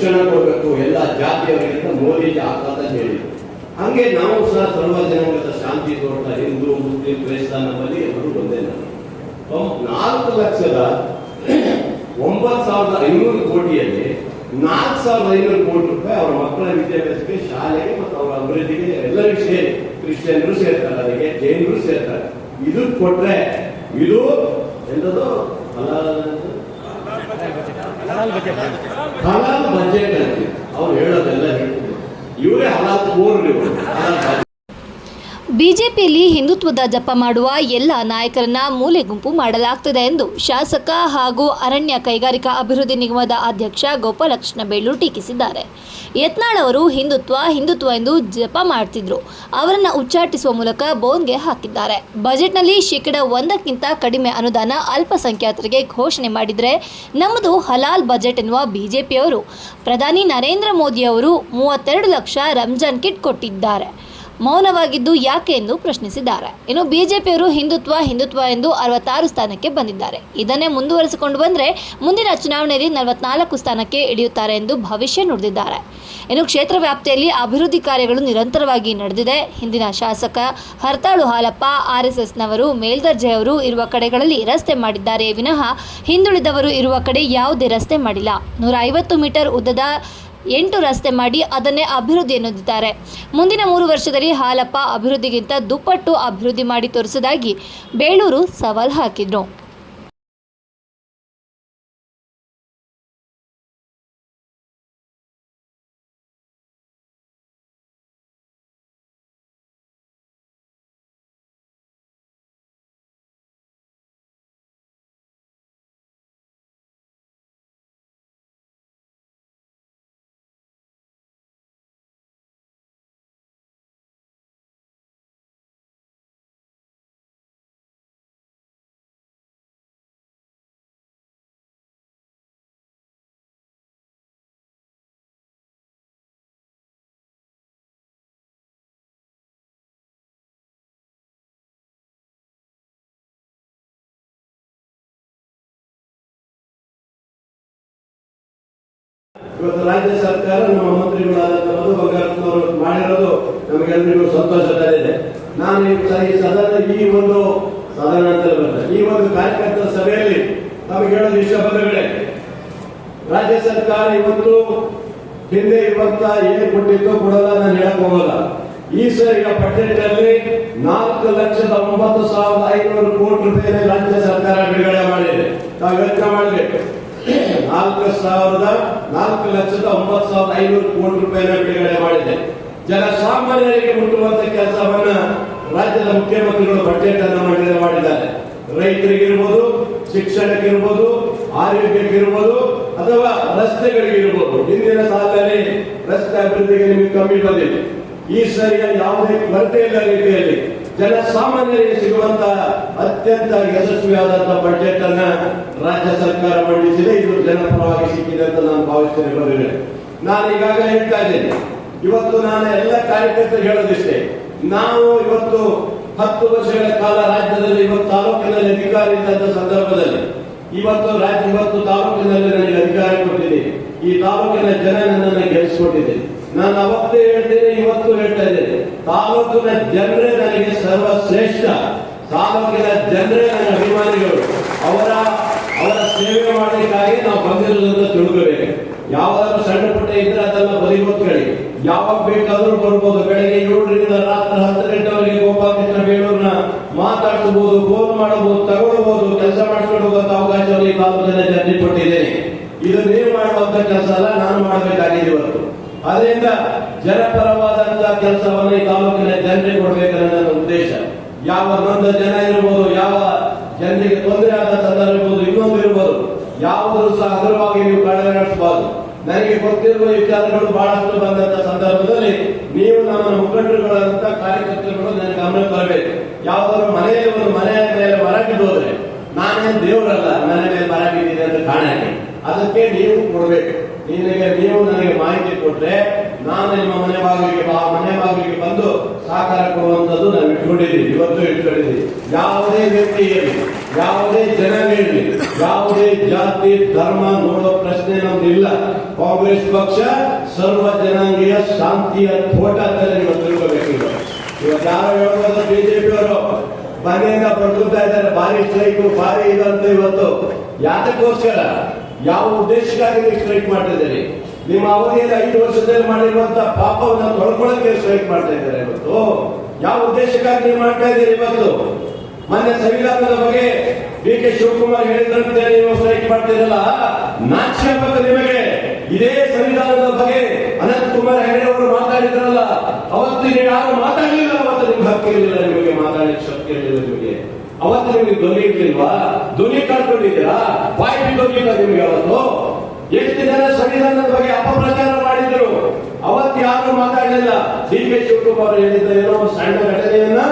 ಶಿಕ್ಷಣ ಕೊಡಬೇಕು, ಎಲ್ಲ ಜಾತಿಯವರಿಗಿಂತ ಮೋದಿ ಮೋದಿಜಿ ಅಂತ ಹೇಳಿದರು. ಹಂಗೆ ನಾವು ಸಹ ಸರ್ವ ಜನಾಂಗದ ಶಾಂತಿ ತೋಟ ಹಿಂದೂ, ಮುಸ್ಲಿಂ ಕ್ರೈಸ್ತ ನಮ್ಮಲ್ಲಿ ಎಲ್ಲರೂ ನಾವು ನಾಲ್ಕು ಲಕ್ಷದ ಒಂಬತ್ತು ಸಾವಿರದ ಐನೂರು ಕೋಟಿಯಲ್ಲಿ ನಾಲ್ಕು ಸಾವಿರದ ಐನೂರು ಕೋಟಿ ರೂಪಾಯಿ ಅವರ ಮಕ್ಕಳ ವಿದ್ಯಾಭ್ಯಾಸಕ್ಕೆ ಶಾಲೆಗೆ ಮತ್ತು ಅವರ ಅಭಿವೃದ್ಧಿಗೆ ಎಲ್ಲರಿಗೂ ಸೇರಿ, ಕ್ರಿಶ್ಚಿಯನ್ರು ಸೇರ್ತಾರೆ, ಅದಕ್ಕೆ ಜೈನರು ಸೇರ್ತಾರೆ. ಇದು ಕೊಟ್ಟರೆ ಇದು ಎಂತದು ಹಲಾಲ್ ಅನ್ನೋದು? ಹಲಾಲ್ ಬಜೆಟ್. ಅಂತ ಅವ್ರು ಹೇಳೋದೆಲ್ಲ ಹೇಳ್ತಿದ್ರು ಇವರೇ ಹಲಾಲ್ ಮೂರು ಇವರು. ಬಜೆಟ್. ಬಿಜೆಪಿಯಲ್ಲಿ ಹಿಂದುತ್ವದ ಜಪ ಮಾಡುವ ಎಲ್ಲ ನಾಯಕರನ್ನ ಮೂಲೆ ಗುಂಪು ಮಾಡಲಾಗ್ತಿದೆ ಎಂದು ಶಾಸಕ ಹಾಗೂ ಅರಣ್ಯ ಕೈಗಾರಿಕಾ ಅಭಿವೃದ್ಧಿ ನಿಗಮದ ಅಧ್ಯಕ್ಷ ಗೋಪಾಲಕೃಷ್ಣ ಬೇಳೂರು ಟೀಕಿಸಿದ್ದಾರೆ. ಯತ್ನಾಳ್ ಅವರು ಹಿಂದುತ್ವ ಹಿಂದುತ್ವ ಎಂದು ಜಪ ಮಾಡ್ತಿದ್ರು. ಅವರನ್ನ ಉಚ್ಚಾಟಿಸುವ ಮೂಲಕ ಬೋನ್ಗೆ ಹಾಕಿದ್ದಾರೆ. ಬಜೆಟ್ನಲ್ಲಿ ಶೇಕಡ ಒಂದಕ್ಕಿಂತ ಕಡಿಮೆ ಅನುದಾನ ಅಲ್ಪಸಂಖ್ಯಾತರಿಗೆ ಘೋಷಣೆ ಮಾಡಿದರೆ ನಮ್ಮದು ಹಲಾಲ್ ಬಜೆಟ್ ಎನ್ನುವ ಬಿಜೆಪಿಯವರು. ಪ್ರಧಾನಿ ನರೇಂದ್ರ ಮೋದಿ ಅವರು ಮೂವತ್ತೆರಡು ಲಕ್ಷ ರಂಜಾನ್ ಕಿಟ್ ಕೊಟ್ಟಿದ್ದಾರೆ. ಮೌನವಾಗಿದ್ದು ಯಾಕೆ ಎಂದು ಪ್ರಶ್ನಿಸಿದ್ದಾರೆ. ಇನ್ನು ಬಿಜೆಪಿಯವರು ಹಿಂದುತ್ವ ಹಿಂದುತ್ವ ಎಂದು ಅರವತ್ತಾರು ಸ್ಥಾನಕ್ಕೆ ಬಂದಿದ್ದಾರೆ. ಇದನ್ನೇ ಮುಂದುವರಿಸಿಕೊಂಡು ಬಂದರೆ ಮುಂದಿನ ಚುನಾವಣೆಯಲ್ಲಿ ನಲವತ್ನಾಲ್ಕು ಸ್ಥಾನಕ್ಕೆ ಇಳಿಯುತ್ತಾರೆ ಎಂದು ಭವಿಷ್ಯ ನುಡಿದಿದ್ದಾರೆ. ಇನ್ನು ಕ್ಷೇತ್ರ ವ್ಯಾಪ್ತಿಯಲ್ಲಿ ಅಭಿವೃದ್ಧಿ ಕಾರ್ಯಗಳು ನಿರಂತರವಾಗಿ ನಡೆದಿದೆ. ಹಿಂದಿನ ಶಾಸಕ ಹರ್ತಾಳು ಹಾಲಪ್ಪ ಆರ್ಎಸ್ಎಸ್ನವರು ಮೇಲ್ದರ್ಜೆಯವರು ಇರುವ ಕಡೆಗಳಲ್ಲಿ ರಸ್ತೆ ಮಾಡಿದ್ದಾರೆ. ವಿನಃ ಹಿಂದುಳಿದವರು ಇರುವ ಕಡೆ ಯಾವುದೇ ರಸ್ತೆ ಮಾಡಿಲ್ಲ. ನೂರ ಐವತ್ತು ಮೀಟರ್ ಉದ್ದದ ಎಂಟು ರಸ್ತೆ ಮಾಡಿ ಅದನ್ನೇ ಅಭಿವೃದ್ಧಿ ಎನ್ನುತ್ತಿದ್ದಾರೆ. ಮುಂದಿನ ಮೂರು ವರ್ಷದಲ್ಲಿ ಹಾಲಪ್ಪ ಅಭಿವೃದ್ಧಿಗಿಂತ ದುಪ್ಪಟ್ಟು ಅಭಿವೃದ್ಧಿ ಮಾಡಿ ತೋರಿಸುವುದಾಗಿ ಬೇಳೂರು ಸವಾಲು ಹಾಕಿದ್ರು. ಇವತ್ತು ರಾಜ್ಯ ಸರ್ಕಾರ ನಮ್ಮ ಮಂತ್ರಿಗಳಾದಂತಹ ಬಂಗಾರದವರು ಮಾಡಿರೋದು ನಮಗೆಲ್ಲರಿಗೂ ಸಂತೋಷದಲ್ಲಿದೆ ನಾನು ಈ ಸದನ ಈ ಒಂದು ಸದನ ಅಂತ ಈ ಒಂದು ಕಾರ್ಯಕರ್ತರ ಸಭೆಯಲ್ಲಿ ನಮಗೆ ಹೇಳೋದು ಇಷ್ಟಪಟ್ಟಗಳೇ ರಾಜ್ಯ ಸರ್ಕಾರ ಇವತ್ತು ಹಿಂದೆ ಇವತ್ತ ಏನು ಕೊಟ್ಟಿತ್ತು ಕೊಡಲ್ಲ ನಾನು ಹೇಳಕ್ ಹೋಗಲ್ಲ. ಈ ಸರಿಯ ಬಜೆಟ್ ಅಲ್ಲಿ ನಾಲ್ಕು ಲಕ್ಷದ ಒಂಬತ್ತು ಸಾವಿರದ ಐನೂರು ಕೋಟಿ ರೂಪಾಯಿ ರಾಜ್ಯ ಸರ್ಕಾರ ಬಿಡುಗಡೆ ಮಾಡಿದೆ. ತಾವು ಯೋಚನೆ ಮಾಡಬೇಕು. ನಾಲ್ಕು ಸಾವಿರದ ನಾಲ್ಕು ಲಕ್ಷದ ಒಂಬತ್ತು ಸಾವಿರದ ಐನೂರು ಕೋಟಿ ರೂಪಾಯಿ ಬಿಡುಗಡೆ ಮಾಡಿದೆ. ಜನಸಾಮಾನ್ಯರಿಗೆ ಮುಟ್ಟುವಂತ ಕೆಲಸವನ್ನ ರಾಜ್ಯದ ಮುಖ್ಯಮಂತ್ರಿಗಳು ಬಜೆಟ್ ಅನ್ನು ಮಾಡಿದ ಮಾಡಿದ್ದಾರೆ. ರೈತರಿಗಿರ್ಬೋದು, ಶಿಕ್ಷಣಕ್ಕಿರ್ಬೋದು, ಆರೋಗ್ಯಕ್ಕಿರ್ಬೋದು, ಅಥವಾ ರಸ್ತೆಗಳಿಗಿರ್ಬೋದು. ಹಿಂದಿನ ಸಾಲದಲ್ಲಿ ರಸ್ತೆ ಅಭಿವೃದ್ಧಿಗೆ ನಿಮಗೆ ಕಮ್ಮಿ ಬಂದಿದೆ. ಈ ಸರಿಯ ಯಾವುದೇ ಕೊರತೆ ಇಲ್ಲ ರೀತಿಯಲ್ಲಿ ಜನಸಾಮಾನ್ಯರಿಗೆ ಸಿಗುವಂತ ಅತ್ಯಂತ ಯಶಸ್ವಿಯಾದಂತಹ ಬಜೆಟ್ ಅನ್ನ ರಾಜ್ಯ ಸರ್ಕಾರ ಮಂಡಿಸಿದೆ. ಇದು ಜನಪರವಾಗಿ ಸಿಕ್ಕಿದೆ ಅಂತ ನಾನು ಭಾವಿಸ್ತೇನೆ ನಾನು ಈಗಾಗಲೇ ಹೇಳ್ತಾ ಇದ್ದೇನೆ. ಇವತ್ತು ನಾನು ಎಲ್ಲ ಕಾರ್ಯಕರ್ತರು ಹೇಳೋದಿಷ್ಟೇ. ನಾವು ಇವತ್ತು ಹತ್ತು ವರ್ಷಗಳ ಕಾಲ ರಾಜ್ಯದಲ್ಲಿ ಇವತ್ತು ತಾಲೂಕಿನಲ್ಲಿ ಅಧಿಕಾರಿ ಇದ್ದಂತ ಸಂದರ್ಭದಲ್ಲಿ ಇವತ್ತು ರಾಜ್ಯ ಇವತ್ತು ತಾಲೂಕಿನಲ್ಲಿ ನನಗೆ ಅಧಿಕಾರ ಕೊಟ್ಟಿದ್ದೀನಿ. ಈ ತಾಲೂಕಿನ ಜನ ನನ್ನನ್ನು ಗೆಲ್ಲಿಸಿಕೊಟ್ಟಿದೆ ನಾನು ಅವತ್ತೇ ಹೇಳ್ತೇನೆ, ಇವತ್ತು ಹೇಳ್ತಾ ಇದ್ದೇನೆ. ತಾಲೂಕಿನ ಜನರೇ ನನಗೆ ಸರ್ವಶ್ರೇಷ್ಠ. ತಾಲೂಕಿನ ಜನರೇ ನನ್ನ ಅಭಿಮಾನಿಗಳು. ಅವರ ಅವರ ಸೇವೆ ಮಾಡಲಿಕ್ಕಾಗಿ ನಾವು ಬಂದಿರೋದನ್ನು ತಿಳ್ಕೋಬೇಕು ಯಾವ್ದಾದ್ರು ಸಣ್ಣ ಪುಟ್ಟ ಇದ್ರೆ ಅದನ್ನ ಬದಿಗೊತ್ಕೊಳ್ಳಿ ಯಾವಾಗ ಬೇಕಾದ್ರೂ ಬರ್ಬೋದು. ಬೆಳಗ್ಗೆ ಏಳರಿಂದ ರಾತ್ರಿ ಹತ್ತು ಗಂಟೆವರೆಗೆ ಗೋಪಾಲಕೃಷ್ಣ ಬೇಳೂರ್ನ ಮಾತಾಡಿಸಬಹುದು ಫೋನ್ ಮಾಡಬಹುದು ತಗೊಳ್ಬಹುದು ಕೆಲಸ ಮಾಡಿಕೊಂಡು ಹೋಗುವಂತ ಅವಕಾಶವನ್ನು ಈ ತಾಲೂಕಿನ ಜನರಿಗೆ ಕೊಟ್ಟಿದ್ದೇನೆ. ಇದು ನೀವು ಮಾಡುವಂತ ಕೆಲಸ ಅಲ್ಲ, ನಾನು ಮಾಡಬೇಕಾಗಿದೆ ಇವತ್ತು. ಅದರಿಂದ ಜನಪರವಾದಂತಹ ಕೆಲಸವನ್ನು ಈ ತಾಲೂಕಿನ ಜನರಿಗೆ ಕೊಡಬೇಕನ್ನ ನನ್ನ ಉದ್ದೇಶ. ಯಾವ ನೊಂದ ಜನ ಇರಬಹುದು ಯಾವ ಜನರಿಗೆ ತೊಂದರೆ ಆದ ಸಂದರ್ಭ ಇರಬಹುದು ಇನ್ನೊಂದು ಇರಬಹುದು ಯಾವುದರೂ ಸಹ ಅಗ್ರವಾಗಿ ನೀವು ಕಡೆಗಣಿಸಬಾರದು ನನಗೆ ಗೊತ್ತಿರುವ ವಿಚಾರಗಳು ಬಹಳಷ್ಟು ಬಂದಂತ ಸಂದರ್ಭದಲ್ಲಿ ನೀವು ನಮ್ಮ ಮುಖಂಡರುಗಳಂತ ಕಾರ್ಯಕರ್ತರುಗಳು ನನಗೆ ಗಮನ ಬರಬೇಕು ಯಾವ್ದಾದ್ರು ಮನೆಯವರು ಮನೆಯ ಮೇಲೆ ಮರ ಹೋದ್ರೆ ನಾನೇನು ದೇವರಲ್ಲ, ಮನೆ ಮೇಲೆ ಮರ ಬಿದ್ದಿದೆ ಅಂತ ಕಾಣಿ ಅದಕ್ಕೆ ನೀವು ಕೊಡ್ಬೇಕು. ನಿನಗೆ ನೀವು ನನಗೆ ಮಾಹಿತಿ ಕೊಟ್ಟರೆ ನಾನು ನಿಮ್ಮ ಮನೆ ಬಾಗಿಲಿಗೆ ಬಾ ಮನೆ ಬಾಗಿಲಿಗೆ ಬಂದು ಸಹಕಾರ ಕೊಡುವಂಥದ್ದು ನಾನು ಇಟ್ಕೊಂಡಿದ್ದೀವಿ ಇವತ್ತು ಇಟ್ಕೊಂಡಿದ್ದೀವಿ ಯಾವುದೇ ವ್ಯಕ್ತಿ ಇರಲಿ ಯಾವುದೇ ಜನಾಂಗ ಇರಲಿ ಯಾವುದೇ ಜಾತಿ, ಧರ್ಮ ನೋಡೋ ಪ್ರಶ್ನೆ ನಮ್ದಿಲ್ಲ. ಕಾಂಗ್ರೆಸ್ ಪಕ್ಷ ಸರ್ವ ಜನಾಂಗೀಯ ಶಾಂತಿಯ ತೋಟದಲ್ಲಿ ನೀವು ತಿಳ್ಕೋಬೇಕು ಇವತ್ತು ಯಾರು ಹೇಳ್ಬೋದು, ಬಿಜೆಪಿ ಅವರು ಮನೆಯಿಂದ ಪಡ್ಕೊತಾ ಇದ್ದಾರೆ. ಭಾರಿ ಸ್ಟ್ರೈಕು ಭಾರಿ ಇದಂತ ಇವತ್ತು. ಯಾತಕ್ಕೋಸ್ಕರ? ಯಾವ ಉದ್ದೇಶಕ್ಕಾಗಿ ನೀವು ಸ್ಟ್ರೈಕ್ ಮಾಡ್ತಿದ್ದೀರಿ ನಿಮ್ಮ ಅವಧಿಯಲ್ಲಿ ಐದು ವರ್ಷದಲ್ಲಿ ಮಾಡಿರುವಂತಹ ಪಾಪವನ್ನು ತೊಳ್ಕೊಳ್ಳೋಕೆ ಸ್ಟ್ರೈಕ್ ಮಾಡ್ತಾ ಇದ್ದಾರೆ ಇವತ್ತು. ಯಾವ ಉದ್ದೇಶಕ್ಕಾಗಿ ನೀವು ಮಾಡ್ತಾ ಇದ್ದೀರಿ ಇವತ್ತು? ಮೊನ್ನೆ ಸಂವಿಧಾನದ ಬಗ್ಗೆ ಡಿ ಕೆ ಶಿವಕುಮಾರ್ ಹೇಳಿದ್ರಂತೆ ನೀವು ಸ್ಟ್ರೈಕ್ ಮಾಡ್ತಿರಲ್ಲ ನಾಚಿಕೆ ನಿಮಗೆ ಇದೇ ಸಂವಿಧಾನದ ಬಗ್ಗೆ ಅನಂತ್ ಕುಮಾರ್ ಹೆಗಡೆ ಅವರು ಮಾತಾಡಿದ್ರಲ್ಲ. ಅವತ್ತು ಯಾರು ಮಾತಾಡಲಿಲ್ಲ ಅವತ್ತು? ನಿಮ್ಗೆ ಹಕ್ಕಿರಲಿಲ್ಲ, ನಿಮಗೆ ಮಾತಾಡಲಿಕ್ಕೆ ಶಕ್ತಿ ಇರಲಿಲ್ಲ ನಿಮಗೆ. ಅವತ್ತು ನಿಮಗೆ ಧ್ವನಿ ಇರ್ಲಿಲ್ವಾ? ಧ್ವನಿ ಕಳ್ಕೊಂಡಿದ್ದೀರಾ ಬಾಯಿ ಬಿದ್ದೋಗಿಲ್ಲ ನಿಮಗೆ ಅವತ್ತು? ಎಷ್ಟು ಜನ ಸಂವಿಧಾನದ ಬಗ್ಗೆ ಅಪಪ್ರಚಾರ ಮಾಡಿದ್ರು? ಅವತ್ತು ಯಾರು ಮಾತಾಡಲಿಲ್ಲ? ಡಿ ಕೆ ಶಿವಕುಮಾರ್ ಹೇಳಿದ್ದ ಏನೋ ಒಂದು ಸಣ್ಣ ಘಟನೆಯನ್ನ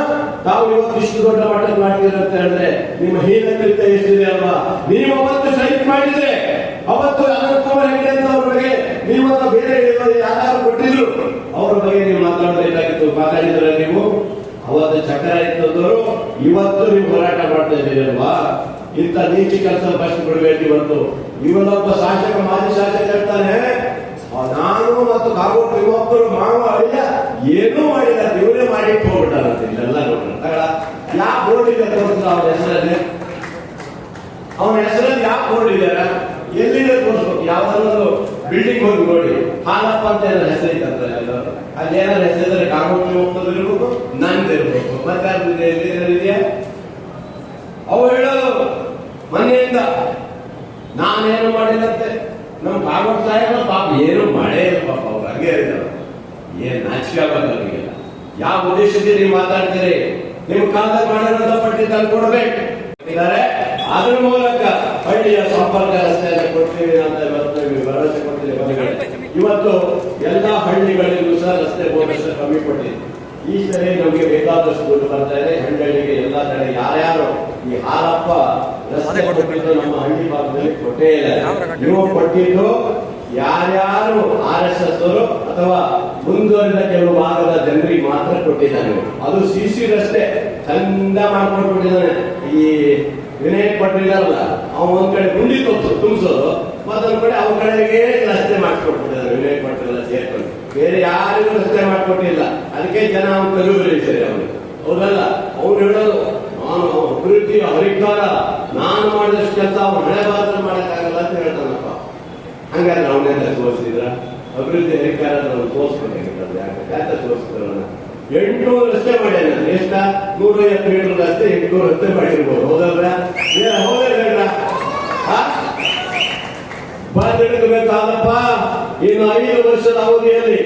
ತಾವು ಇವತ್ತು ಇಷ್ಟು ದೊಡ್ಡ ಮಟ್ಟದಲ್ಲಿ ಮಾಡ್ತೀರ ಅಂತ ಹೇಳಿದ್ರೆ ನಿಮ್ಮ ಹೀನಕೃತ್ಯ ಎಷ್ಟಿದೆ ಅಲ್ವಾ? ನೀವು ಅವತ್ತು ಸೈಟ್ ಮಾಡಿದ್ರೆ ಅವತ್ತು ಅನಂತ್ ಕುಮಾರ್ ಹೆಗಡೆ ಅಂತ ಅವ್ರ ಬಗ್ಗೆ ನೀವನ್ನ ಬೇರೆ ಯಾರು ಕೊಟ್ಟಿದ್ರು? ಅವ್ರ ಬಗ್ಗೆ ನೀವು ಮಾತಾಡಬೇಕಾಗಿತ್ತು. ಮಾತಾಡಿದ್ರೆ ನೀವು? ಅವತ್ತು ಚಕ್ರ ಇದ್ದವರು ಇವತ್ತು ನೀವು ಹೋರಾಟ ಮಾಡ್ತಾ ಇದ್ದೀರಿ ಅಲ್ವಾ ಇಂಥ ನೀಚ ಕೆಲಸ ಫಸ್ಟ್ ಬಿಡಬೇಕು ಇವತ್ತು ಇವನೊಬ್ಬ ಶಾಸಕ, ಮಾಜಿ ಶಾಸಕ ಹೇಳ್ತಾನೆ ನಾನು ಮತ್ತು ಕಾಗೋಡು ಇವತ್ತು ಮಾವ ಅಳಿಯ ಏನೂ ಮಾಡಿಲ್ಲ ಇವರೇ ಮಾಡಿ ಹೋಗ್ಬಿಟ್ಟಾರಂತೆ ಇಲ್ಲೆಲ್ಲ ನೋಡ್ರಿ ಯಾವ ಬೋರ್ಡ್ ಇದೆ ತೋರಿಸಿದ ಅವನ ಹೆಸರಲ್ಲಿ? ಅವನ ಹೆಸರಲ್ಲಿ ಯಾವ ಬೋರ್ಡ್ ಇದಾರ ಎಲ್ಲಿದೆ ತೋರಿಸ್ಬೇಕು? ಯಾವ್ದಾದ್ರು ಬಿಲ್ಡಿಂಗ್ ಹೋಗಿ ನೋಡಿ. ಹಾಲಪ್ಪ ಅಂತ ಹೆಸರು ಇತ್ತಂದ್ರೆ ಅಲ್ಲಿ ಏನಾದ್ರು ಹೆಸರಿದ್ರೆ ಕಾಗೋಡು ಹೋಗ್ತದೆ ಇರ್ಬೇಕು ನಂದು ಇರ್ಬೇಕು ಮತ್ತೆ ಇದೆಯಾ? ಅವು ಹೇಳೋದು, ಮನೆಯಿಂದ ನಾನೇನು ಮಾಡಿಲ್ಲಂತೆ? ನಮ್ಮ ಕಾಗೋಡು ಸಾಹೇಬ ಪಾಪ ಏನು ಮಾಡೇ ಪಾಪ, ಅವ್ರು ಹಂಗೆ ಇದ್ದಾರೆ ಏನ್ ನಾಚಿಕೆ ಅವ್ರಿಗೆಲ್ಲ ಯಾವ ಉದ್ದೇಶದಲ್ಲಿ ನೀವು ಮಾತಾಡ್ತೀರಿ? ನಿಮ್ ಕಾಲ ಮಾಡಿರೋದ ಪಟ್ಟಿ ತಂದು ಕೊಡ್ಬೇಕು ಅದ್ರ ಮೂಲಕ ಹಳ್ಳಿಯ ಸಂಪರ್ಕ ರಸ್ತೆಯನ್ನು ಕೊಡ್ತೀವಿ ಅಂತ ಇವತ್ತು ಭರವಸೆ ಮನೆಗಳು ಇವತ್ತು ಎಲ್ಲಾ ಹಳ್ಳಿಗಳಿಗೂ ಸಹ ರಸ್ತೆ ಬೋನಸ್ ಕಮ್ಮಿ ಕೊಟ್ಟಿದೆ ಈ ಸರಿ ನಮಗೆ ಬೇಕಾದಷ್ಟು ದುಡ್ಡು ಬರ್ತಾ ಇದೆ. ಹಳ್ಳಿಗೆ ಎಲ್ಲಾ ಕಡೆ ಯಾರ್ಯಾರು ಈ ಹಾಲಪ್ಪ ರಸ್ತೆ ಕೊಟ್ಟಿದ್ದು ನಮ್ಮ ಹಳ್ಳಿ ಭಾಗದಲ್ಲಿ ಕೊಟ್ಟೇ ಇಲ್ಲ. ನೀವು ಕೊಟ್ಟಿದ್ದು ಯಾರ್ಯಾರು ಆರ್ ಎಸ್ ಎಸ್ ಅವರು ಅಥವಾ ಮುಂದುವರಿದ ಕೆಲವು ಭಾಗದ ಜನರಿಗೆ ಮಾತ್ರ ಕೊಟ್ಟಿದ್ದಾನೆ ಅದು ಸಿ ಸಿ ರಸ್ತೆ ಚಂದ ಮಾಡ್ಕೊಂಡು ಕೊಟ್ಟಿದ್ದಾನೆ ಈ ವಿನಯ್ ಭಟ್ರು ಇದಾರಲ್ಲ ಅವ್ನು ಒಂದ್ ಕಡೆ ಗುಂಡಿ ತುಂಬಿಸು ತುಂಬಿಸೋದು, ಮತ್ತೊಂದ್ ಕಡೆ ಅವ್ರ ಕಡೆಗೆ ರಸ್ತೆ ಮಾಡ್ಕೊಟ್ಬಿಟ್ಟಿದ್ದಾರೆ ವಿನಯ್ ಭಟ್ರು ಎಲ್ಲ ಸೇರ್ಕೊಂಡು. ಬೇರೆ ಯಾರಿಗೂ ರಸ್ತೆ ಮಾಡ್ಕೊಟ್ಟಿಲ್ಲ. ಅದಕ್ಕೆ ಜನ ಅವ್ನು ಸರಿ ಅವನು ಹೌದಲ್ಲ? ಅವ್ರು ಹೇಳೋದು, ನಾನು ಅಭಿವೃದ್ಧಿ ಹರಿಕಾರ ನಾನು ಮಾಡಿದಷ್ಟು ಕೆಲಸ, ಅವ್ನು ಹಣೆ ಬಾರದಲ್ಲಿ ಮಾಡಕ್ಕಾಗಲ್ಲ ಅಂತ ಹೇಳ್ತಾನಪ್ಪ. ಹಂಗಾದ್ರೆ ಅವನೆಲ್ಲ ತೋರಿಸಿದ್ರ? ಅಭಿವೃದ್ಧಿ ಹರಿಕಾರ ನಾವು ತೋರಿಸ್ಬೇಕಾಗಿತ್ತು ಯಾಕೆ ಯಾಕೆ ಎಂಟುನೂರು ರಸ್ತೆ ಮಾಡ್ಯಾನ ಎಷ್ಟ ನೂರೈವತ್ತು ಮೀಟರ್ ರಸ್ತೆ ಎಂಟುನೂರು ರಸ್ತೆ ಮಾಡಿರ್ಬೋದು ಹೌದಲ್ರ ಬಂದಿಡಬೇಕಾದಪ್ಪ ಇನ್ನು ಐದು ವರ್ಷದ ಅವಧಿಯಲ್ಲಿ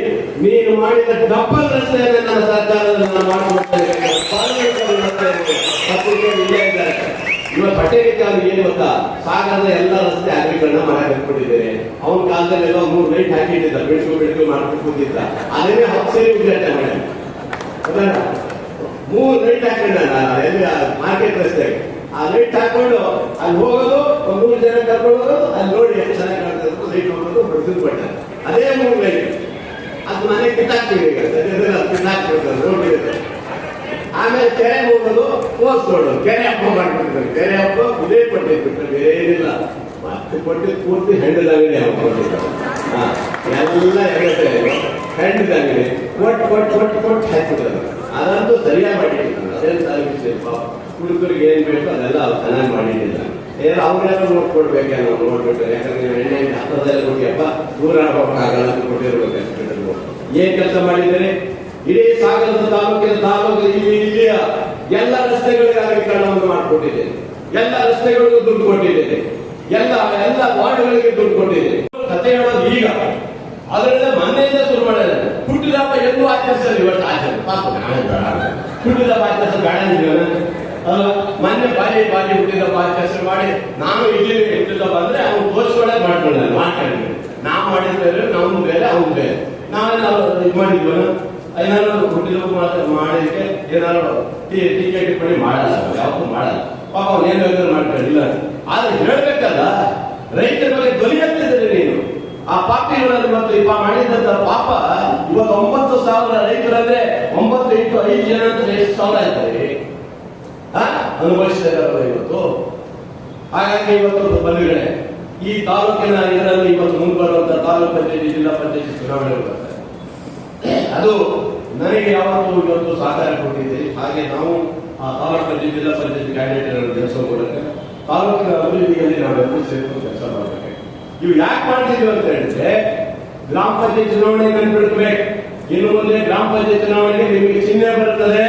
ನೀನು ಮಾಡಿದ ಡಬ್ಬಲ್ ರಸ್ತೆಯನ್ನು ನನ್ನ ಸರ್ಕಾರದಲ್ಲಿ ನಾನು ಮಾಡಿಕೊಡ್ತೇನೆ. ಇವಾಗ ಪಟ್ಟಣಕ್ಕೆ ಅವ್ರಿಗೆ ಏನು ಗೊತ್ತಾ? ಸಾಗರದ ಎಲ್ಲ ರಸ್ತೆ ಅಗಲೀಕರಣ ಮಾಡಿ ಹಾಕಿಕೊಂಡಿದ್ದೇನೆ ಅವನ ಕಾಲದಲ್ಲಿ ಎಲ್ಲ ಮೂರು ಲೈಟ್ ಹಾಕಿಟ್ಟಿದ್ದ. ಬೆಳಕು ಬೆಳಕು ಮಾಡ್ಕೊಂಡು ಕೂತಿದ್ದ. ಅದನ್ನೇ ಹತ್ತು ಸೇರಿ ಉದ್ಘಾಟನೆ ಮಾಡ್ಯಾನ? ಮೂರು ಲೈಟ್ ಹಾಕೊಂಡ ಎಲ್ಲಿ ಮಾರ್ಕೆಟ್ ರಸ್ತೆಗೆ ಆ ಲೈಟ್ ಹಾಕೊಂಡು ಅಲ್ಲಿ ಹೋಗೋದು ಒಂದು ಮೂರು ಜನ ಕರ್ಕೊಂಡು ಅಲ್ಲಿ ನೋಡಿ ಎಷ್ಟು ಚೆನ್ನಾಗಿ ಕಾಣ್ತದೆ ಲೈಟ್ ಹೋಗೋದು ಬಡಿದು ಕೊಟ್ಟ ಅದೇ ಮೂರು ಲೈಟ್ ಅದು ಮನೆ ಕಿತ್ತಾಕ್ತೀವಿ ಈಗ. ಕಿತ್ತಾಕ್ಬಿಡ್ತಾರೆ ಇರುತ್ತೆ ಆಮೇಲೆ ಕೆರೆ ಹೋಗೋದು ಪೋಸ್ಟ್ ನೋಡೋದು. ಕೆರೆ ಹಬ್ಬ ಮಾಡ್ಬಿಡ್ತಾರೆ ಕೆರೆ ಹಬ್ಬ ಇದೇ ಪಟ್ಟೆ ಬಿಟ್ಟರೆ ಏನಿಲ್ಲ. ಮತ್ತೆ ಪಟ್ಟೆ ಪೂರ್ತಿ ಹೆಂಡದಂಗಡಿ ಹಬ್ಬ ಎಲ್ಲ ಹೆಂಗಸೆ. ಹೆಂಡದಂಗಡಿ ಕೊಟ್ಟು ಕೊಟ್ಟು ಕೊಟ್ಟು ಕೊಟ್ಟು ಹಾಕ್ಬಿಡ್ತಾರೆ ಅದಂತೂ ಸರಿಯಾಗಿ ಅದೇನು ಸಾಧಿಸಿ ಹುಡುಗರಿಗೆ ಏನ್ ಬೇಕು ಅದೆಲ್ಲ ಅವ್ರು ಚೆನ್ನಾಗಿ ಮಾಡಿಟ್ಟಿಲ್ಲ ಏನೋ ನೋಡ್ಕೊಡ್ಬೇಕು ಅನ್ನೋ ನೋಡ್ಬಿಟ್ಟು ಯಾಕಂದ್ರೆ ಎಣ್ಣೆ ಹತ್ತದಲ್ಲಿ ಹೋಗಿಯಪ್ಪ ದೂರ ಹೋಗಕ್ಕಾಗಲ್ಲ ಕೊಟ್ಟಿರ್ಬೇಕು ಏನ್ ಕೆಲಸ ಮಾಡಿದ್ದಾರೆ? ಇಡೀ ಸಾಗರದ ತಾಲೂಕಿನ ತಾಲೂಕು ಇಲ್ಲಿ ಇಲ್ಲಿಯ ಎಲ್ಲ ರಸ್ತೆಗಳಿಗೆ ಅಗಲೀಕರಣವನ್ನು ಮಾಡಿಕೊಟ್ಟಿದ್ದೇನೆ ಎಲ್ಲ ರಸ್ತೆಗಳಿಗೂ ದುಡ್ಡು ಕೊಟ್ಟಿದ್ದೇನೆ ಎಲ್ಲ ಎಲ್ಲ ವಾರ್ಡ್ಗಳಿಗೆ ದುಡ್ಡು ಕೊಟ್ಟಿದ್ದೇನೆ ಕತೆ ಹೇಳೋದು ಈಗ ಅದರಿಂದ ಮೊನ್ನೆಯಿಂದ ಶುರು ಮಾಡಿದೆ ಹುಟ್ಟಿದ ಹಬ್ಬ ಎಂದು ಆಚರಿಸಲಿ ಇವತ್ತು ಆಚರಣೆ. ಪಾಪ. ಹುಟ್ಟಿದ ಹಬ್ಬ ಆಚರಿಸ ಬೇಡ ಅಲ್ವಾ? ಮೊನ್ನೆ ಬಾರಿ ಬಾರಿ ಹುಟ್ಟಿದ ಹಬ್ಬ ಆಚರಿಸಲು ಮಾಡಿ, ನಾನು ಇಲ್ಲಿ ಹುಟ್ಟಿದ ಹಬ್ಬ ಅಂದ್ರೆ ಅವ್ನು ತೋರಿಸ್ಕೊಳ್ಳೆ ಮಾಡ್ಕೊಂಡ ಮಾಡ್ಕೊಂಡು ನಾವು ಮಾಡಿದ್ರೆ ನಮ್ಮ ಬೇರೆ ಅವ್ನು ಬೇರೆ. ನಾವೇನಾದ್ರು ಇದು ಮಾಡಿದ್ವಲ್ಲ ಏನಾದ್ರು ಹುಟ್ಟಿದ ಹಬ್ಬ ಮಾತ್ರ ಮಾಡಿದಕ್ಕೆ ಏನಾದ್ರು ಟೀಕೆ ಟಿಪ್ಪಣಿ ಮಾಡಲ್ಲ ಯಾವತ್ತೂ ಮಾಡಲ್ಲ. ಪಾಪ ಅವ್ನು ಏನು ಬೇಕಾದ್ರೂ ಮಾಡ್ಕೊಂಡಿಲ್ಲ ಆದ್ರೆ ಹೇಳ್ಬೇಕಲ್ಲ, ರೈತರ ಬಗ್ಗೆ ಧ್ವನಿ ಎತ್ತಿದ್ರೆ ನೀನು. ಆ ಪಾಪಿಗಳಲ್ಲಿ ಮತ್ತು ಇಪ್ಪ ಮಾಡಿದಂತ ಪಾಪ ಇವತ್ತು ಒಂಬತ್ತು ಸಾವಿರ ರೈತರಂದ್ರೆ ಒಂಬತ್ತು ಇಂಟು ಐದು ಜನ ಎಷ್ಟು ಸಾವಿರ ಇದ್ದಾರೆ? ಅನುಭವಿಸ್ತಾ ಇವತ್ತು? ಹಾಗಾಗಿ ಇವತ್ತು ಬಂಧುಗಳೇ ಈ ತಾಲೂಕಿನ ಇದರಲ್ಲಿ ಇವತ್ತು ಮುಂಬರುವಂತ ತಾಲೂಕು ಪಂಚಾಯತಿ, ಜಿಲ್ಲಾ ಪಂಚಾಯತಿ ಚುನಾವಣೆ ಬರ್ತದೆ ಅದು ನನಗೆ ಯಾವತ್ತೂ ಇವತ್ತು ಸಹಕಾರ ಕೊಟ್ಟಿದೆ. ಹಾಗೆ ನಾವು ಆ ತಾಲೂಕು ಪಂಚಾಯತಿ, ಜಿಲ್ಲಾ ಪಂಚಾಯತಿ ಕ್ಯಾಂಡಿಡೇಟ್ ಕೆಲಸ ಕೊಡಕ್ಕೆ ತಾಲೂಕಿನ ಅಭಿವೃದ್ಧಿಯಲ್ಲಿ ನಾವೆಲ್ಲರೂ ಸೇರಿಕೊಂಡು ಕೆಲಸ ಇವು ಯಾಕೆ ಮಾಡ್ತಿದ್ವಿ ಅಂತ ಹೇಳಿದ್ರೆ, ಗ್ರಾಮ ಪಂಚಾಯತ್ ಚುನಾವಣೆ ನೆನ್ಪಿಡ್ಕೋಬೇಕು ಇನ್ನು ಮುಂದೆ ಗ್ರಾಮ ಪಂಚಾಯತ್ ಚುನಾವಣೆಗೆ ನಿಮಗೆ ಚಿಹ್ನೆ ಬರ್ತದೆ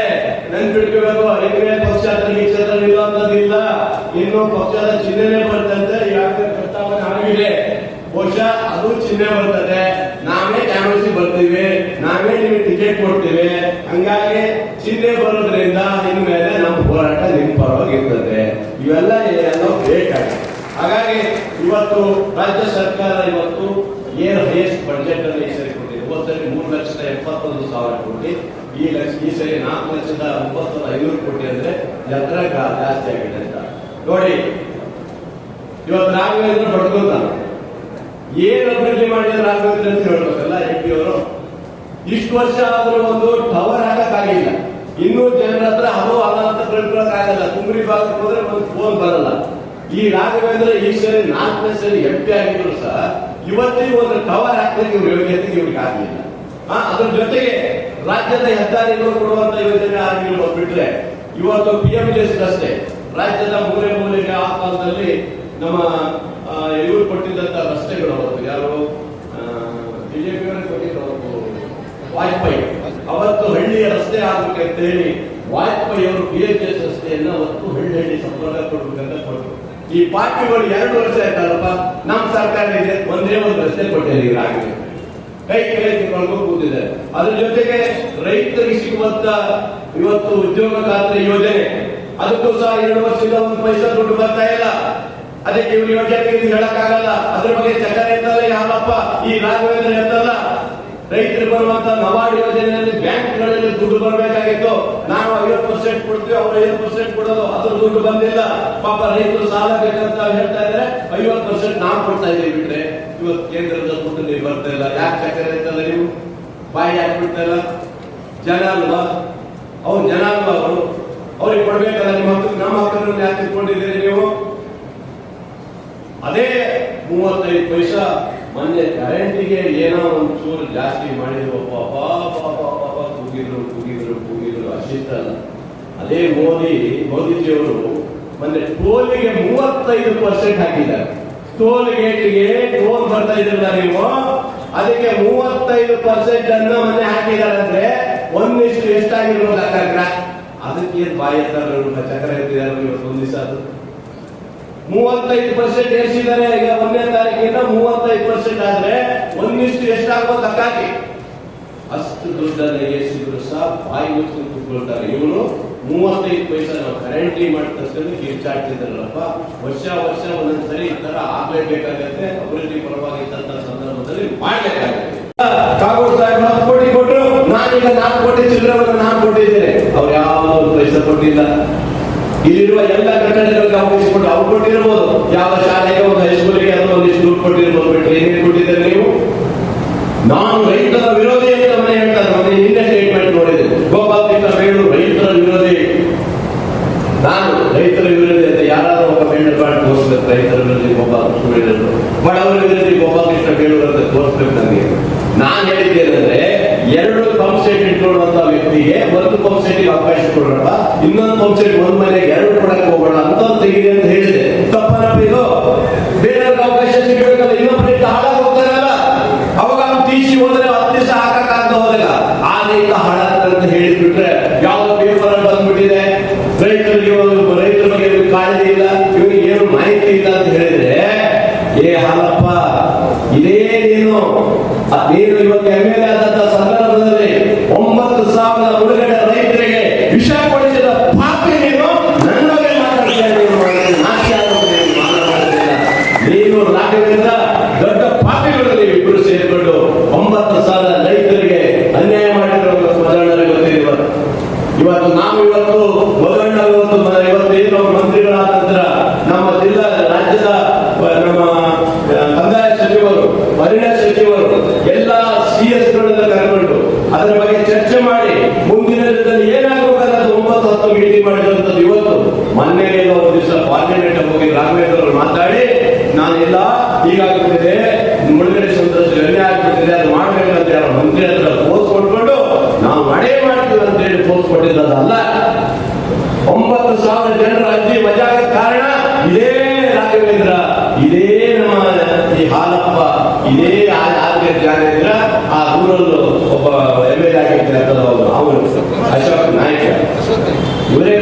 ನೆನ್ಪಿಡ್ಕೋಬೇಕು. ಹೆಂಗೆ ಪಕ್ಷ ಇಲ್ಲ. ಅಂತದಿಲ್ಲ ಇನ್ನು ಪಕ್ಷದ ಚಿಹ್ನೆ ಬರ್ತಂತೆ ಯಾಕೆ ಪ್ರಸ್ತಾವನೆ ಆಗಿದೆ ಬಹುಶಃ ಅದು ಚಿಹ್ನೆ ಬರ್ತದೆ. ನಾವೇ ಕ್ಯಾನ್ವಸಿ ಬರ್ತೀವಿ. ನಾವೇ ನಿಮಗೆ ಟಿಕೆಟ್ ಕೊಡ್ತೀವಿ. ಹಂಗಾಗಿ ಚಿಹ್ನೆ ಬರೋದ್ರಿಂದ ಇನ್ಮೇಲೆ ನಮ್ಮ ಹೋರಾಟ ನಿಮ್ಮ ಪರವಾಗಿರ್ತದೆ. ಇವೆಲ್ಲ ಏನೋ ಬೇಕಾಗಿದೆ. ಹಾಗಾಗಿ ಇವತ್ತು ರಾಜ್ಯ ಸರ್ಕಾರ ಇವತ್ತು ಏನು ಹೈಯೆಸ್ಟ್ ಬಜೆಟ್ ಅನ್ನು ಈ ಸರಿ ಕೊಟ್ಟಿದೆ. ಹೋದ ಸರಿ ಮೂರು ಲಕ್ಷದ ಎಪ್ಪತ್ತೊಂದು ಸಾವಿರ ಕೋಟಿ. ಈ ಲಕ್ಷ ಈ ಸರಿ ನಾಲ್ಕು ಲಕ್ಷದ ಒಂಬತ್ತು ಐನೂರು ಕೋಟಿ ಅಂದ್ರೆ ಜನರ ಜಾಸ್ತಿ ಆಗಿದೆ ಅಂತ. ನೋಡಿ, ಇವತ್ತು ರಾಘವೇಂದ್ರ ಬಡ್ಕೊಂಡ ಏನು ಅಭಿವೃದ್ಧಿ ಮಾಡಿದ್ರೆ ರಾಘವೇಂದ್ರ ಅಂತ ಹೇಳ್ಬೇಕಲ್ಲ ಎಂ ಪಿ ಅವರು? ಇಷ್ಟು ವರ್ಷ ಆದ್ರೂ ಒಂದು ಟವರ್ ಹಾಕಕ್ಕಾಗಿಲ್ಲ. ಇನ್ನೂ ಜನರ ಹಲವು ಅಲ್ಲ ಅಂತ ತಿಳ್ಕೊಳಕ್ಕಾಗಲ್ಲ. ಕುಂಬ್ರಿ ಭಾಗಕ್ಕೆ ಹೋದ್ರೆ ಒಂದು ಫೋನ್ ಬರಲ್ಲ. ಈ ರಾಘವೇಂದ್ರ ಈ ಸರಿ ನಾಲ್ಕನೇ ಸರಿ ಎಂ ಪಿ ಆಗಿದ್ರು ಸಹ ಇವತ್ತಿಗೆ ಒಂದು ಟವರ್ ಹಾಕ್ಲಿಕ್ಕೆ ಇವ್ರು ಯೋಗ್ಯತೆ ಇವ್ರಿಗೆ ಆಗಲಿಲ್ಲ. ಅದ್ರ ಜೊತೆಗೆ ರಾಜ್ಯದ ಹೆದ್ದಾರಿಗಳು ಕೊಡುವಂತ ಯೋಜನೆ ಆಗಿರ್ಬೋದು ಬಿಟ್ರೆ ಇವತ್ತು ಪಿ ಎಂ ರಸ್ತೆ ರಾಜ್ಯದ ಮೂಲೆ ಮೂಲೆಗೆ ಆ ಕಾಲದಲ್ಲಿ ನಮ್ಮ ಇವರು ಕೊಟ್ಟಿದ್ದಂತ ರಸ್ತೆಗಳು ಅವತ್ತು ಯಾರು? ಬಿಜೆಪಿ ಕೊಟ್ಟಿದ್ರು ವಾಜಪೇಯಿ. ಅವತ್ತು ಹಳ್ಳಿಯ ರಸ್ತೆ ಆಗ್ಬೇಕಂತ ಹೇಳಿ ವಾಜಪೇಯಿ ಅವರು ಪಿ ಎಂ ಎಸ್ ರಸ್ತೆಯನ್ನ ಅವತ್ತು ಹಳ್ಳಿ ಹಳ್ಳಿ ಸಂಪರ್ಕ ಕೊಡ್ಬೇಕಂತ ಕೊಟ್ಟರು ಈ ಪಾರ್ಟಿಗಳು ಎರಡು ವರ್ಷ ಆಯ್ತಲ್ಲಪ್ಪ? ನಮ್ಮ ಸರ್ಕಾರ ಇದೆ, ಒಂದೇ ಒಂದು ರಸ್ತೆ ಕೊಟ್ಟಿದೆ ಈಗಾಗಲೇ ಕೈ ಕೈ ತಿಳ್ಕೊಂಡು ಕೂತಿದೆ. ಅದ್ರ ಜೊತೆಗೆ ರೈತರಿಗೆ ಸಿಗುವಂತ ಇವತ್ತು ಉದ್ಯೋಗ ಖಾತ್ರಿ ಯೋಜನೆ. ಅದಕ್ಕೂ ಸಹ ಎರಡು ವರ್ಷದಿಂದ ಒಂದು ಪೈಸಾ ದುಡ್ಡು ಬರ್ತಾ ಇಲ್ಲ. ಅದಕ್ಕೆ ಇವ್ರು ಯೋಜನೆ ಹೇಳಕ್ಕಾಗಲ್ಲ. ಅದ್ರ ಬಗ್ಗೆ ಚಕ್ರ ಇರ್ತಲ್ಲ ಯಾರಪ್ಪ? ಈ ರಾಘವೇಂದ್ರ ಎತ್ತಲ್ಲ ರೈತರು ಬರುವಂತ ನಬಾರ್ಡ್ ಯೋಜನೆಯಲ್ಲಿ ಬ್ಯಾಂಕ್ಗಳಲ್ಲಿ ದುಡ್ಡು ಬರಬೇಕಾಗಿತ್ತು. ನಾವು ಐವತ್ತು ಪರ್ಸೆಂಟ್ ಕೊಡ್ತೀವಿ, ಅವ್ರು ಐವತ್ತು ಪರ್ಸೆಂಟ್ ಕೊಡೋದು ಅದ್ರ ದುಡ್ಡು ಬಂದಿಲ್ಲ. ಪಾಪ ರೈತರು ಸಾಲ ಬೇಕಂತ ಹೇಳ್ತಾ ಇದ್ರೆ ಐವತ್ತು ಪರ್ಸೆಂಟ್ ನಾವು ಕೊಡ್ತಾ ಇದ್ದೀವಿ ಬಿಟ್ರೆ ಇವತ್ತು ಕೇಂದ್ರದ ದುಡ್ಡು ನೀವು ಬರ್ತಾ ಇಲ್ಲ. ಯಾಕೆ ಚಕ್ರ ಅಂತಲ್ಲ ನೀವು ಬಾಯಿ ಯಾಕೆ ಬಿಡ್ತಾ ಇಲ್ಲ. ಜನ ಅಲ್ವಾ? ಅವ್ರು ಜನ ಅಲ್ವಾ ಅವರು? ಅವ್ರಿಗೆ ಕೊಡ್ಬೇಕಲ್ಲ, ನಿಮ್ಮ ಹತ್ತು ನಮ್ಮ ಹಕ್ಕನ್ನು ಯಾಕೆ ತಿಳ್ಕೊಂಡಿದ್ದೀರಿ ನೀವು? ಅದೇ ಮೂವತ್ತೈದು ಪೈಸಾ ಮೊನ್ನೆ ಕರೆಂಟಿಗೆ ಏನೋ ಒಂದು ಚೂರು ಜಾಸ್ತಿ ಮಾಡಿದ್ರು ಪಾಪ ಕೂಗಿದ್ರು ಕೂಗಿದ್ರು ಕೂಗಿದ್ರು ಅಷ್ಟಿತ್ತಲ್ಲ ಅದೇ ಮೋದಿ, ಮೋದಿಜಿಯವರು ಮೊನ್ನೆ ಟೋಲಿಗೆ ಮೂವತ್ತೈದು ಪರ್ಸೆಂಟ್ ಹಾಕಿದ್ದಾರೆ. ಟೋಲ್ ಗೇಟ್ಗೆ ಟೋಲ್ ಬರ್ತಾ ಇದ್ರಲ್ಲ ನೀವು, ಅದಕ್ಕೆ ಮೂವತ್ತೈದು ಪರ್ಸೆಂಟ್ ಅನ್ನ ಮೊನ್ನೆ ಹಾಕಿದ್ದಾರೆ ಅಂದ್ರೆ ಒಂದಿಷ್ಟು ಎಷ್ಟಾಗಿರ್ಬೋದು ಅದಕ್ಕೆ ಬಾಯಿ ಎತ್ತಾರೆ ಚಕ್ರ ಎತ್ತಿದ್ದಾರೆ, ಇವತ್ತು ಅದು. ಮೂವತ್ತೈದು ಪರ್ಸೆಂಟ್ ಏರಿಸಿದ್ದಾರೆ. ಈಗ ಒಂದನೇ ತಾರೀಕಿಂದ ಮೂವತ್ತೈದು ಪರ್ಸೆಂಟ್ ಆದ್ರೆ ಒಂದಿಷ್ಟು ಎಷ್ಟಾಗ್ಬೋದು ತಕ್ಕಾಗಿ? ಅಷ್ಟು ದುಡ್ಡನ್ನ ಏರಿಸಿದ್ರು ಸಹ ಬಾಯಿ ಮುಚ್ಚಿ ಕುತ್ಕೊಳ್ತಾರೆ. ಇವನು ಮೂವತ್ತೈದು ಪೈಸಾ ನಾವು ಮಾಡಿದ ಮಾಡ್ತಕ್ಕಂಥ ಕಿರ್ಚಾಡ್ತಿದ್ದಾರಲ್ಲಪ್ಪ ವರ್ಷ ವರ್ಷ ಒಂದೊಂದ್ಸರಿ ಈ ತರ ಆಗ್ಲೇಬೇಕಾಗತ್ತೆ. ಅಭಿವೃದ್ಧಿ ಪರವಾಗಿದ್ದಂತ ಸಂದರ್ಭದಲ್ಲಿ ಮಾಡ್ಬೇಕಾಗತ್ತೆ. ಹತ್ತು ಕೋಟಿ ಕೊಟ್ಟರು ನಾನೀಗ ನಾಲ್ಕು ಕೋಟಿ ಚಿಲ್ಲರವನ್ನು ನಾನು ಕೊಟ್ಟಿದ್ದೇನೆ. ಅವ್ರು ಯಾವ ಪೈಸಾ ಕೊಟ್ಟಿಲ್ಲ. ಇಲ್ಲಿರುವ ಎಲ್ಲ ಕಟ್ಟಡಗಳಿಗೆ ಗಮನಿಸಿಕೊಂಡು ಅವ್ರು ಕೊಟ್ಟಿರ್ಬೋದು. ಯಾವ ಶಾಲೆಗೆ ಒಂದು ಹೈಸ್ಕೂಲಿಗೆ ಅಥವಾ ಒಂದಿಷ್ಟು ದುಡ್ಡು ಕೊಟ್ಟಿರ್ಬೋದು ಬಿಟ್ಟರೆ ಏನೇನು ಕೊಟ್ಟಿದ್ದಾರೆ ನೀವು? ನಾನು ರೈತರ ವಿರೋಧಿ ಅಂತ ಮನೆ ಹೇಳ್ತಾರೆ. ಮೊನ್ನೆ ಹಿಂದೆ ಸ್ಟೇಟ್ಮೆಂಟ್ ನೋಡಿದೆ. ಗೋಪಾಲ್ ಕೃಷ್ಣ ಬೇಡೂರು ರೈತರ ವಿರೋಧಿ. ನಾನು ರೈತರ ವಿರೋಧಿ ಅಂತ ಯಾರಾದ್ರೂ ಒಬ್ಬ ಬೇಡ ಮಾಡಿ ತೋರಿಸ್ಬೇಕು. ರೈತರ ವಿರೋಧಿ ಗೋಪಾಲ್ ಕೃಷ್ಣ ಬೇಡೂರು ಬಡವರ ವಿರೋಧಿ ಗೋಪಾಲ್ ಕೃಷ್ಣ ಅಂತ ತೋರಿಸ್ಬೇಕು ನನಗೆ ನಾನು ಹೇಳಿದ್ದೇನೆಂದ್ರೆ ಇಟ್ಕೊಳ್ಳುವಂತ ವ್ಯಕ್ತಿಗೆ ಒಂದು ಪಂಪ್ ಸೆಟ್ ಅವಕಾಶ ಕೊಡೋಣ. ಇನ್ನೊಂದು ಪಂಪ್ ಸೆಟ್ ಒಂದ್ ಮನೆಗೆ ಎರಡು ಕೊಡಕ್ಕೆ ಹೋಗೋಣ ಅಂತ ತೆಗಿದೆ ಅಂತ ಹೇಳಿದೆ ತಪ್ಪನಪ್ಪ ಇದು ಬೇರೆಯವ್ರಿಗೆ ಅವಕಾಶ ಸಿಗಬೇಕಲ್ಲ ಇನ್ನೊಬ್ಬರಿಗೆ ಹಾಳಾಗಿ ಹೋಗ್ತಾರಲ್ಲ ಅವಾಗ ಅವ್ನು ತೀಸಿ ಹೋದ್ರೆ ಹತ್ತು ದಿವಸ ಹಾಕಕ್ಕಾಗದ ಹೋದಾಗ ಆ ರೈತ ಹಾಳಾಗ್ತಾರೆ ಅಂತ ಹೇಳಿಬಿಟ್ರೆ ಯಾವ ಪೇಪರ್ ಬಂದ್ಬಿಟ್ಟಿದೆ ರೈತರಿಗೆ ಒಂದು ರೈತರ ಬಗ್ಗೆ ಇವ್ರಿಗೆ ಕಾಳಜಿ ಇಲ್ಲ ಇವನಿಗೆ ಏನು ಮಾಹಿತಿ ಇಲ್ಲ ಅಂತ ಹೇಳಿದ್ರೆ ಏ ಹಾಲಪ್ಪ ಇದೇ ನೀನು ಅ- ನೀನು ಇವತ್ತು ಎಂ ಎಲ್ ಎ ಆದಂತ ಸಂದರ್ಭದಲ್ಲಿ ಒಂಬತ್ತು ಸಾವಿರ ಉಡುಗಡೆ ರೈತರಿಗೆ ವಿಷ ಕೊಡಿಸಿದ ಪಾಪಿ ನೀನು ನನ್ನ ಬಗ್ಗೆ ಮಾತಾಡ್ತೀಯ ನೀನು ನಾಶಿ ಆಗೋದು ನೀನು ಮಾತನಾಡ್ತಿಲ್ಲ. ನೀನು ರಾಘವೇಂದ್ರ ದೊಡ್ಡ ಪಾಪಿಗಳು ನೀವು ಇಬ್ಬರು ಸೇರಿಕೊಂಡು ಒಂಬತ್ತು ಸಾವಿರ ರೈತರಿಗೆ ಅನ್ಯಾಯ ಮಾಡಿರೋ ಮದಣ್ಣರಿಗೆ ಗೊತ್ತಿದೆ ಇವತ್ತು ಇವತ್ತು ನಾವು ಇವತ್ತು ಮದಣ್ಣ ಇವತ್ತು ಮ- ಇವತ್ತು ಏನು ಮಂತ್ರಿಗಳಾದ ನಂತರ ನಮ್ಮ ಜಿಲ್ಲಾ ರಾಜ್ಯದ ಅಹ್, ನಮ್ಮ ಅಹ್, ಕಂದಾಯ ಸಚಿವರು ಪರಿಣಯ ಮೀಟಿಂಗ್ ಮಾಡಿದಂಥದ್ದು ಇವತ್ತು ಮೊನ್ನೆ ಏನೋ ಒಂದು ದಿವಸ ಪಾರ್ಲಿಮೆಂಟ್ ಹೋಗಿ ರಾಘವೇಂದ್ರ ಅವರು ಮಾತಾಡಿ ನಾನೆಲ್ಲ ಹೀಗಾಗ್ಬಿಟ್ಟಿದೆ ಮುಳುಗಡೆ ಸಂತ್ರಸ್ತರು ಅನ್ಯಾಯ ಆಗ್ಬಿಟ್ಟಿದೆ ಅದು ಮಾಡ್ಬೇಕಂತ ಯಾರೋ ಮಂತ್ರಿ ಹತ್ರ ಪೋಸ್ ಕೊಟ್ಕೊಂಡು ನಾವು ಮಾಡೇ ಮಾಡ್ತೀವಿ ಅಂತ ಹೇಳಿ ಪೋಸ್ ಕೊಟ್ಟಿದ್ದಲ್ಲ ಒಂಬತ್ತು ಸಾವಿರ ಜನರ ಅರ್ಜಿ ವಜಾಗ ಕಾರಣ ಇದೇ ರಾಘವೇಂದ್ರ, ಇದೇ ನಮ್ಮ ಈ ಹಾಲಪ್ಪ, ಇದೇ ಆರ್ಗೆ ಜ್ಞಾನೇಂದ್ರ ಆ ಊರಲ್ಲೂ ಒಬ್ಬ ಎಂ ಎಲ್ ಎ ಆಗಿರ್ತಾರೆ ಅವರು ಅಶೋಕ್ ನಾಯ್ಕ. ಇವರೇ